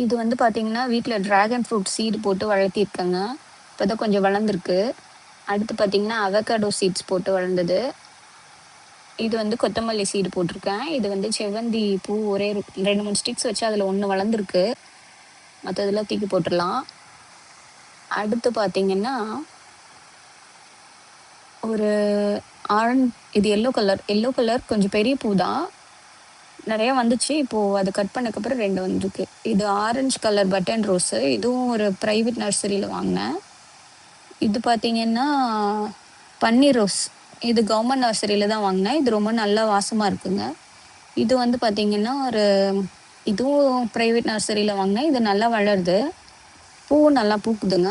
இது வந்து பார்த்தீங்கன்னா வீட்டில் ட்ராகன் ஃப்ரூட் சீடு போட்டு வளர்த்திருக்கேங்க. இப்போ தான் கொஞ்சம் வளர்ந்துருக்கு. அடுத்து பார்த்தீங்கன்னா அவகேடோ சீட்ஸ் போட்டு வளர்ந்தது. இது வந்து கொத்தமல்லி சீடு போட்டிருக்கேன். இது வந்து செவ்வந்தி பூ ஒரே ரெண்டு மூணு ஸ்டிக்ஸ் வச்சு அதில் ஒன்று வளர்ந்துருக்கு. மற்றதெல்லாம் தூக்கி போட்டுடலாம். அடுத்து பார்த்தீங்கன்னா ஒரு ஆரஞ்ச் இது எல்லோ கலர் எல்லோ கலர் கொஞ்சம் பெரிய பூ தான் நிறைய வந்துச்சு. இப்போது அது கட் பண்ணக்கப்புறம் ரெண்டு வந்திருக்கு. இது ஆரஞ்சு கலர் பட்டன் ரோஸு இதுவும் ஒரு ப்ரைவேட் நர்சரியில் வாங்கினேன். இது பார்த்தீங்கன்னா பன்னீர் ரோஸ் இது கவர்மெண்ட் நர்சரியில் தான் வாங்கினேன். இது ரொம்ப நல்லா வாசமாக இருக்குங்க. இது வந்து பார்த்தீங்கன்னா ஒரு இதுவும் ப்ரைவேட் நர்சரியில் வாங்கினேன். இது நல்லா வளருது. பூவும் நல்லா பூக்குதுங்க.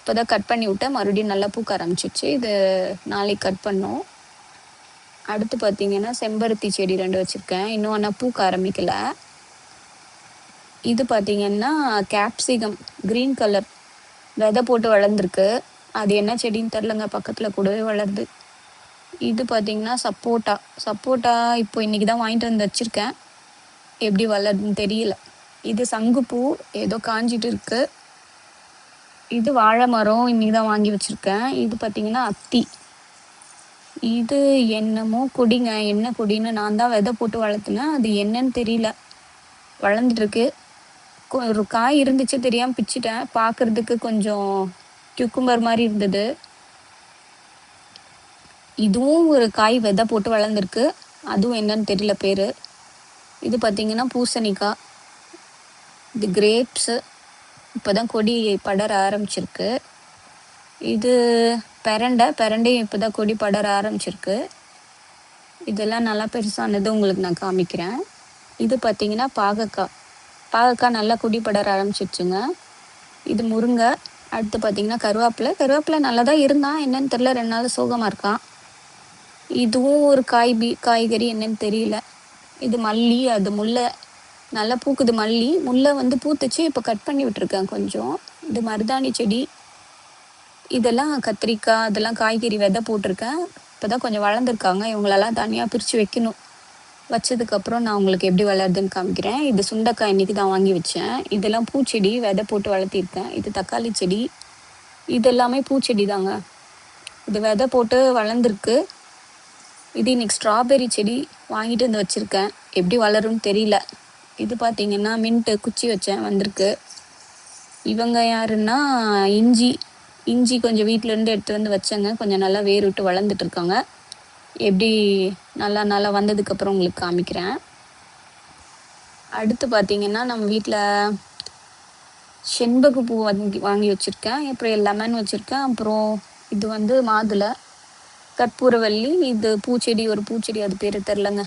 இப்போ தான் கட் பண்ணி விட்டேன். மறுபடியும் நல்லா பூக்க ஆரம்பிச்சிச்சு இது நாளைக்கு கட் பண்ணோம். அடுத்து பார்த்தீங்கன்னா செம்பருத்தி செடி ரெண்டு வச்சுருக்கேன். இன்னும் ஆனால் பூக்க ஆரம்பிக்கல. இது பார்த்தீங்கன்னா கேப்சிகம் க்ரீன் கலர் விதை போட்டு வளர்ந்துருக்கு. அது என்ன செடின்னு தெரிலங்க பக்கத்தில் கூடவே வளருது. இது பார்த்தீங்கன்னா சப்போட்டா. சப்போட்டா இப்போ இன்னைக்கு தான் வாங்கிட்டு வந்து வச்சுருக்கேன். எப்படி வளருதுன்னு தெரியல. இது சங்குப்பூ ஏதோ காஞ்சிட்டு இருக்குது இது வாழை மரம் இன்னைக்கு தான் வாங்கி வச்சுருக்கேன். இது பார்த்தீங்கன்னா அத்தி. இது என்னமோ கொடிங்க என்ன கொடின்னு நான் தான் விதை போட்டு வளர்த்துனேன் அது என்னன்னு தெரியல. வளர்ந்துட்டுருக்கு. கொ- ஒரு காய் இருந்துச்சு தெரியாமல் பிச்சிட்டேன். பார்க்கறதுக்கு கொஞ்சம் கியூக்கும்பர் மாதிரி இருந்தது. இதுவும் ஒரு காய் விதை போட்டு வளர்ந்துருக்கு. அதுவும் என்னன்னு தெரியல பேர். இது பார்த்தீங்கன்னா பூசணிக்காய். இது கிரேப்ஸு இப்போ தான் கொடி படர ஆரம்பிச்சிருக்கு. இது பெரண்டை பெரண்டையும் இப்போ தான் கொடி படர ஆரம்பிச்சிருக்கு. இதெல்லாம் நல்லா பெருசானது உங்களுக்கு நான் காமிக்கிறேன். இது பார்த்தீங்கன்னா பாகக்காய் பாகக்காய் நல்லா கொடி படர ஆரம்பிச்சிருச்சுங்க. இது முருங்கை அடுத்து பார்த்தீங்கன்னா கருவேப்பிலை. கருவேப்பிலை நல்லா தான் இருந்தான். என்னன்னு தெரியல ரெண்டு நாள் சோகமாக இருக்கான். இதுவும் ஒரு காய் பி காய்கறி என்னன்னு தெரியல. இது மல்லி அது முல்லை. நல்லா பூக்குது மல்லி. முல்லை வந்து பூத்துச்சு இப்போ கட் பண்ணி விட்டுருக்கேன் கொஞ்சம். இது மருதாணி செடி. இதெல்லாம் கத்திரிக்காய் அதெல்லாம் காய்கறி விதை போட்டிருக்கேன். இப்போ தான் கொஞ்சம் வளர்ந்துருக்காங்க. இவங்களெல்லாம் தனியாக பிரித்து வைக்கணும். வச்சதுக்கப்புறம் நான் உங்களுக்கு எப்படி வளருதுன்னு காமிக்கிறேன். இது சுண்டக்காய் இன்றைக்கி தான் வாங்கி வச்சேன். இதெல்லாம் பூச்செடி விதை போட்டு வளர்த்திருக்கேன். இது தக்காளி செடி. இதெல்லாமே பூச்செடி தாங்க. இது விதை போட்டு வளர்ந்துருக்கு. இது இன்னைக்கு ஸ்ட்ராபெரி செடி வாங்கிட்டு வந்து வச்சுருக்கேன். எப்படி வளரும்னு தெரியல. இது பார்த்தீங்கன்னா மின்ட்டு குச்சி வச்சேன். வந்திருக்கு. இவங்க யாருன்னா இஞ்சி. இஞ்சி கொஞ்சம் வீட்ல இருந்து எடுத்து வந்து வச்சேங்க. கொஞ்சம் நல்லா வேர் விட்டு வளர்ந்துட்டு இருக்காங்க. எப்படி நல்லா நல்லா வந்ததுக்கப்புறம் உங்களுக்கு காமிக்கிறேன். அடுத்து பார்த்தீங்கன்னா நம்ம வீட்டில் செண்பகு பூ வாங்கி வாங்கி வச்சுருக்கேன். அப்புறம் லெமன் வச்சுருக்கேன். அப்புறம் இது வந்து மாதுளை கற்பூரவள்ளி இது பூச்செடி ஒரு பூச்செடி அது பேர் தெரிலங்க